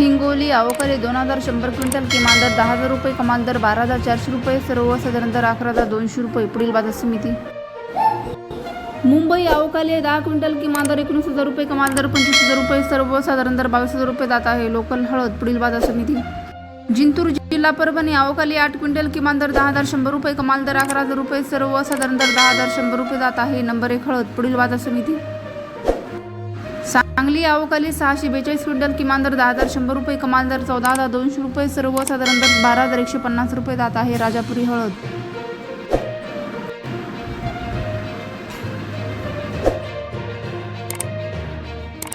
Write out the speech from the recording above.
हिंगोली अवकाळी दोन हजार शंभर क्विंटल किमान दर दहा हजार रुपये कमाल दर बारा हजार चारशे रुपये सर्वसाधारण दर अकरा हजार दोनशे रुपये पुढील बाजार समिती. मुंबई अवकाळी दहा क्विंटल किमान दर एकोणीस हजार रुपये कमाल दर पंचवीस हजार रुपये सर्वसाधारण दर बावीस हजार रुपये जात आहे. लोकल हळद पुढील बाजार समिती. जिंतूर जिल्हा परभणी अवकाळी आठ क्विंटल किमान दर दहा हजार शंभर रुपये कमाल दर अकरा हजार रुपये सर्वसाधारण दर दहा हजार शंभर रुपये जात आहे. नंबर एक हळद पुढील बाजार समिती. सांगली अवकाली सहाशे बेचाळीस क्विंटल किमान दर दहा हजार शंभर रुपये कमाल दर चौदा हजार दोनशे रुपये सर्वसाधारण दर बारा हजार एकशे पन्नास रुपये जात आहे राजापुरी हळद.